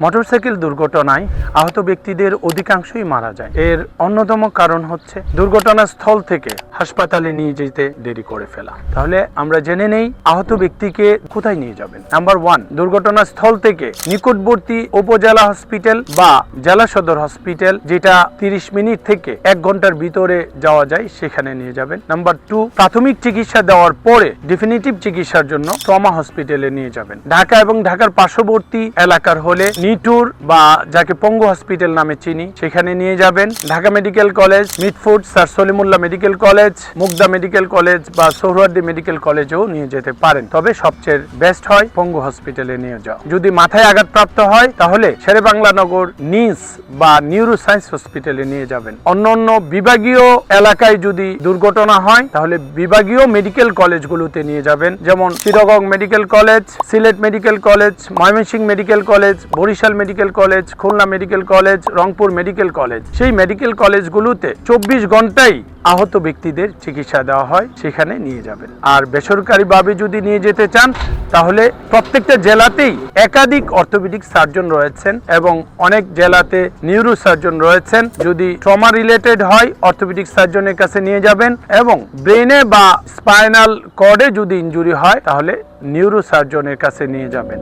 Motorcycle দুর্ঘটনায় আহত ব্যক্তিদের অধিকাংশই মারা যায়। এর অন্যতম কারণ হচ্ছে দুর্ঘটনাস্থল থেকে হাসপাতালে নিয়ে যেতে দেরি করে ফেলা। তাহলে আমরা জেনে নেই আহত ব্যক্তিকে কোথায় নিয়ে যাবেন। নাম্বার ওয়ান, দুর্ঘটনাস্থল থেকে নিকটবর্তী উপজেলা হসপিটাল বা জেলা সদর হসপিটাল যেটা তিরিশ মিনিট থেকে এক ঘণ্টার ভিতরে যাওয়া যায়, সেখানে নিয়ে যাবেন। নাম্বার টু, প্রাথমিক চিকিৎসা দেওয়ার পরে ডেফিনিটিভ চিকিৎসার জন্য ট্রমা হসপিটালে নিয়ে যাবেন। ঢাকা এবং ঢাকার পার্শ্ববর্তী এলাকার হলে নিটুর বা যাকে পঙ্গু হসপিটাল নামে চিনি, সেখানে নিয়ে যাবেন। Dhaka medical college, Mitford, sir Salimullah medical college, Mugda medical college বা সোহরার্দি মেডিকেল কলেজেও নিয়ে যেতে পারেন। তবে সবচেয়ে বেস্ট হয় পঙ্গু হসপিটালে নিয়ে যাও যদি মাথায় আঘাতপ্রাপ্ত হয়, তাহলে শেরে বাংলা নগর নিস বা নিউরো সায়েন্স হসপিটালে নিয়ে যাবেন। অন্য অন্য বিভাগীয় এলাকায় যদি দুর্ঘটনা হয়, তাহলে বিভাগীয় মেডিকেল কলেজগুলোতে নিয়ে যাবেন। যেমন Chittagong medical college, Sylhet medical college, Mymensingh medical college Barishal medical college, Khulna medical college, Rangpur medical college. সেই মেডিকেল কলেজগুলোতে চব্বিশ ঘন্টাই আহত ব্যক্তিদের চিকিৎসা দেওয়া হয়, সেখানে নিয়ে যাবেন। আর বেসরকারিভাবে যদি নিয়ে যেতে চান, তাহলে প্রত্যেকটা জেলাতেই একাধিক অর্থোপেডিক সার্জন রয়েছেন এবং অনেক জেলাতে নিউরো সার্জন রয়েছেন। যদি ট্রমা রিলেটেড হয়, অর্থোপেডিক সার্জনের কাছে নিয়ে যাবেন এবং ব্রেনে বা স্পাইনাল কর্ডে যদি ইনজুরি হয়, তাহলে নিউরো সার্জনের কাছে নিয়ে যাবেন।